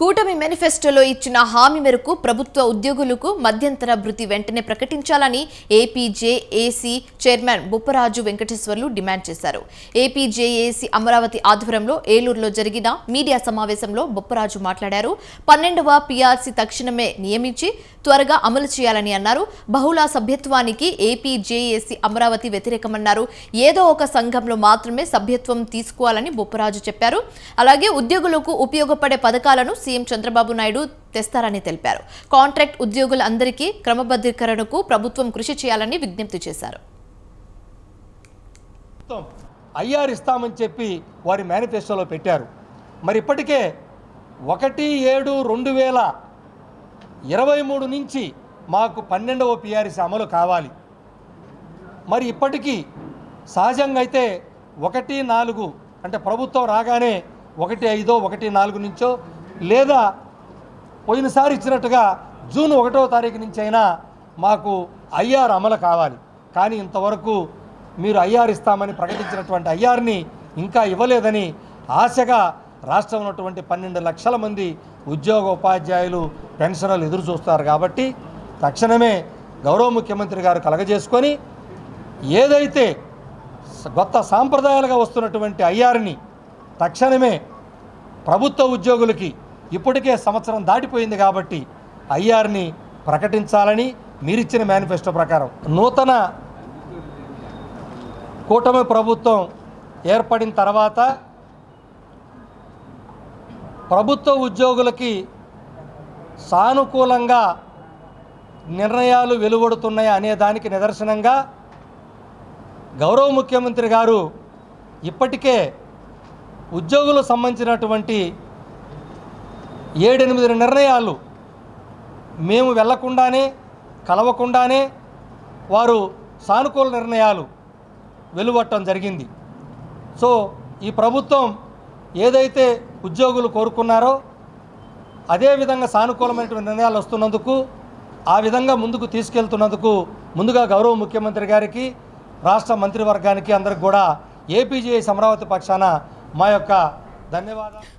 కూటమి మేనిఫెస్టోలో ఇచ్చిన హామీ మేరకు ప్రభుత్వ ఉద్యోగులకు మధ్యంతర భృతి వెంటనే ప్రకటించాలని APJAC chairman Bupparaju Venkateswarlu demand చేశారు. ఏపీజేఏసీ అమరావతి ఆధ్వర్యంలో ఏలూరులో జరిగిన మీడియా సమావేశంలో బొప్పరాజు మాట్లాడారు. పన్నెండవ పీఆర్సీ తక్షణమే నియమించి త్వరగా అమలు చేయాలని అన్నారు. బహుళ సభ్యత్వానికి ఏపీజేఏసీ అమరావతి వ్యతిరేకమన్నారు. ఏదో ఒక సంఘంలో మాత్రమే సభ్యత్వం తీసుకోవాలని బొప్పరాజు చెప్పారు. అలాగే ఉద్యోగులకు ఉపయోగపడే పథకాలను సీఎం చంద్రబాబు నాయుడు తెస్తారని తెలిపారు. కాంట్రాక్ట్ ఉద్యోగులందరికీ క్రమబద్ధీకరణకు ప్రభుత్వం కృషి చేయాలని విజ్ఞప్తి చేశారు. ఐఆర్ ఇస్తామని చెప్పి వారి మేనిఫెస్టోలో పెట్టారు. మరి ఇప్పటికే ఒకటి ఏడు రెండు వేల ఇరవై మూడు నుంచి మాకు పన్నెండవ పిఆర్సీ అమలు కావాలి. మరి ఇప్పటికీ సహజంగా అయితే ఒకటి నాలుగు అంటే ప్రభుత్వం రాగానే ఒకటి ఐదో ఒకటి నాలుగు నుంచో లేదా పోయినసారి ఇచ్చినట్టుగా జూన్ ఒకటో తారీఖు నుంచి అయినా మాకు ఐఆర్ అమలు కావాలి. కానీ ఇంతవరకు మీరు ఐఆర్ ఇస్తామని ప్రకటించినటువంటి ఐఆర్ని ఇంకా ఇవ్వలేదని ఆశగా రాష్ట్రం ఉన్నటువంటి పన్నెండు లక్షల మంది ఉద్యోగ ఉపాధ్యాయులు పెన్షనర్లు ఎదురు చూస్తారు కాబట్టి తక్షణమే గౌరవ ముఖ్యమంత్రి గారు కలగజేసుకొని ఏదైతే కొత్త సాంప్రదాయాలుగా వస్తున్నటువంటి ఐఆర్ని తక్షణమే ప్రభుత్వ ఉద్యోగులకి ఇప్పటికే సంవత్సరం దాటిపోయింది కాబట్టి ఐఆర్ని ప్రకటించాలని మీరిచ్చిన మేనిఫెస్టో ప్రకారం నూతన కూటమి ప్రభుత్వం ఏర్పడిన తర్వాత ప్రభుత్వ ఉద్యోగులకి సానుకూలంగా నిర్ణయాలు వెలువడుతున్నాయి అనే దానికి నిదర్శనంగా గౌరవ ముఖ్యమంత్రి గారు ఇప్పటికే ఉద్యోగులకు సంబంధించినటువంటి ఏడెనిమిది నిర్ణయాలు. మేము వెళ్ళకుండానే కలవకుండానే వారు సానుకూల నిర్ణయాలు వెలువట్టడం జరిగింది. సో ఈ ప్రభుత్వం ఏదైతే ఉద్యోగులు కోరుకున్నారో అదేవిధంగా సానుకూలమైనటువంటి నిర్ణయాలు వస్తున్నందుకు ఆ విధంగా ముందుకు తీసుకెళ్తున్నందుకు ముందుగా గౌరవ ముఖ్యమంత్రి గారికి రాష్ట్ర మంత్రివర్గానికి అందరికి కూడా ఏపీజీఐ అమరావతి పక్షాన మా యొక్క ధన్యవాదాలు.